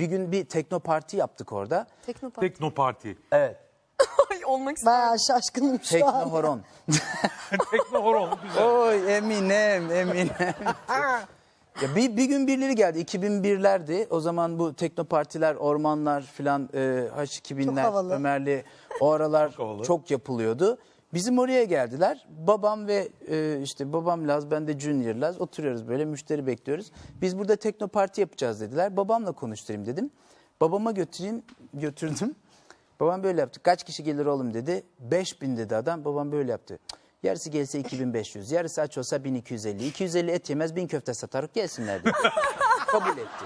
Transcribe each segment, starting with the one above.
bir gün bir tekno parti yaptık orada. Teknopark. Teknoparti. Evet. Ay, olmak istiyorum. Bayağı şaşkınım şu Tekno an. horon. Teknohoron güzel. Oy Eminem, Eminem. ya bir, bir gün birileri geldi. 2001'lerdi. O zaman bu tekno partiler, ormanlar filan, e, H2000'ler, havalı. Ömerli o aralar havalı. çok yapılıyordu. Bizim oraya geldiler. Babam ve e, işte babam Laz, ben de Junior Laz oturuyoruz böyle müşteri bekliyoruz. Biz burada tekno parti yapacağız dediler. Babamla konuşturayım dedim. Babama götüreyim, götürdüm. Babam böyle yaptı. Kaç kişi gelir oğlum dedi. 5000 dedi adam. Babam böyle yaptı. Yarısı gelse 2500, yarısı aç olsa 1250. 250 et yemez 1000 köfte satarık gelsinler dedi. Kabul etti.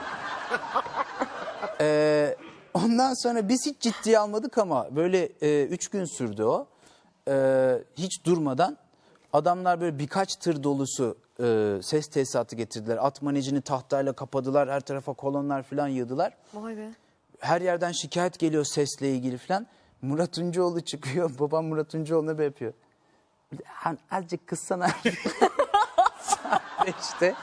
Ee, ondan sonra biz hiç ciddiye almadık ama böyle e, üç gün sürdü o. Ee, hiç durmadan adamlar böyle birkaç tır dolusu e, ses tesisatı getirdiler. At manecini tahtayla kapadılar. Her tarafa kolonlar falan yığdılar. Vay be. Her yerden şikayet geliyor sesle ilgili falan. Murat Uncuoğlu çıkıyor. Babam Murat Uncuoğlu'na böyle yapıyor. Han, azıcık kıssana. Saat beşte.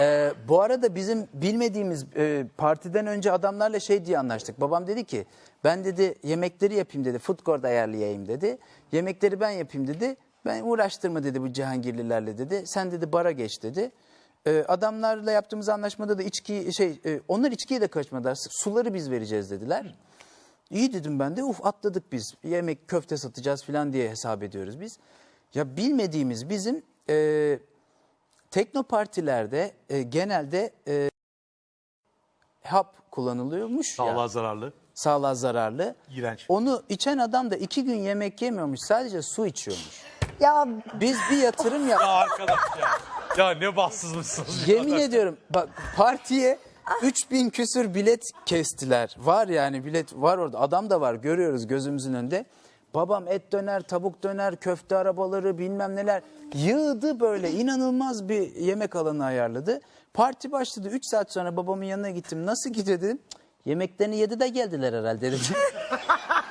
Ee, bu arada bizim bilmediğimiz e, partiden önce adamlarla şey diye anlaştık. Babam dedi ki ben dedi yemekleri yapayım dedi. Food court ayarlayayım dedi. Yemekleri ben yapayım dedi. Ben uğraştırma dedi bu Cihangirlilerle dedi. Sen dedi bara geç dedi. Ee, adamlarla yaptığımız anlaşmada da içki şey e, onlar içkiye de karışmadılar. Suları biz vereceğiz dediler. İyi dedim ben de uf atladık biz. Yemek köfte satacağız falan diye hesap ediyoruz biz. Ya bilmediğimiz bizim e, tekno partilerde e, genelde e, hap kullanılıyormuş Sağlığa ya. zararlı. Sağlığa zararlı. İğrenç. Onu içen adam da iki gün yemek yemiyormuş. Sadece su içiyormuş. Ya Biz bir yatırım yap. Ya arkadaş ya. Ya ne bahtsızmışsınız. ya. Yemin ediyorum bak partiye 3000 küsür bilet kestiler. Var yani bilet var orada. Adam da var görüyoruz gözümüzün önünde. Babam et döner, tavuk döner, köfte arabaları bilmem neler. Yığdı böyle inanılmaz bir yemek alanı ayarladı. Parti başladı. 3 saat sonra babamın yanına gittim. Nasıl gidiyor dedim. "Cık, Yemeklerini yedi de geldiler herhalde dedim.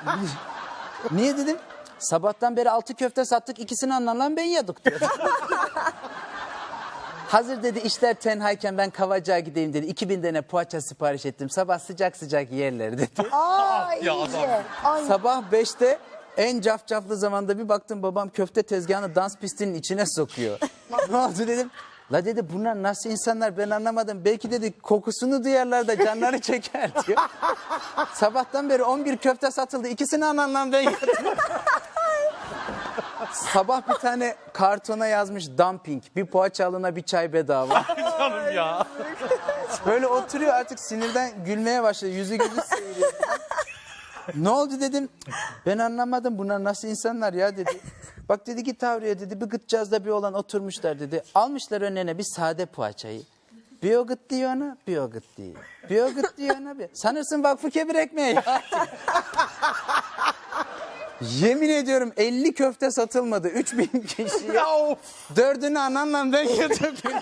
Niye dedim? Sabahtan beri altı köfte sattık ikisini anlanan ben yedik diyor. Hazır dedi işler tenhayken ben Kavacığa gideyim dedi. 2000 tane poğaça sipariş ettim. Sabah sıcak sıcak yerler dedi. aa iyice. Ay, Sabah 5'te en cafcaflı zamanda bir baktım babam köfte tezgahını dans pistinin içine sokuyor. ne oldu dedim. La dedi bunlar nasıl insanlar ben anlamadım. Belki dedi kokusunu duyarlar da canları çeker diyor. Sabahtan beri 11 köfte satıldı. İkisini anlamdan ben yedim. Sabah bir tane kartona yazmış dumping. Bir poğaça alına bir çay bedava. Canım ya. Böyle oturuyor artık sinirden gülmeye başladı. Yüzü gözü seyiriyor. Ne oldu dedim. Ben anlamadım bunlar nasıl insanlar ya dedi. Bak dedi git avruya dedi. Bir gıtcağızda bir olan oturmuşlar dedi. Almışlar önüne bir sade poğaçayı. Bir o gıt diyor ona, bir o gıt diyor. Bir o gıt diyor ona, bir. Sanırsın vakfı kebir ekmeği ya. Yemin ediyorum 50 köfte satılmadı. 3000 kişiye. Dördünü ananla ben yedim.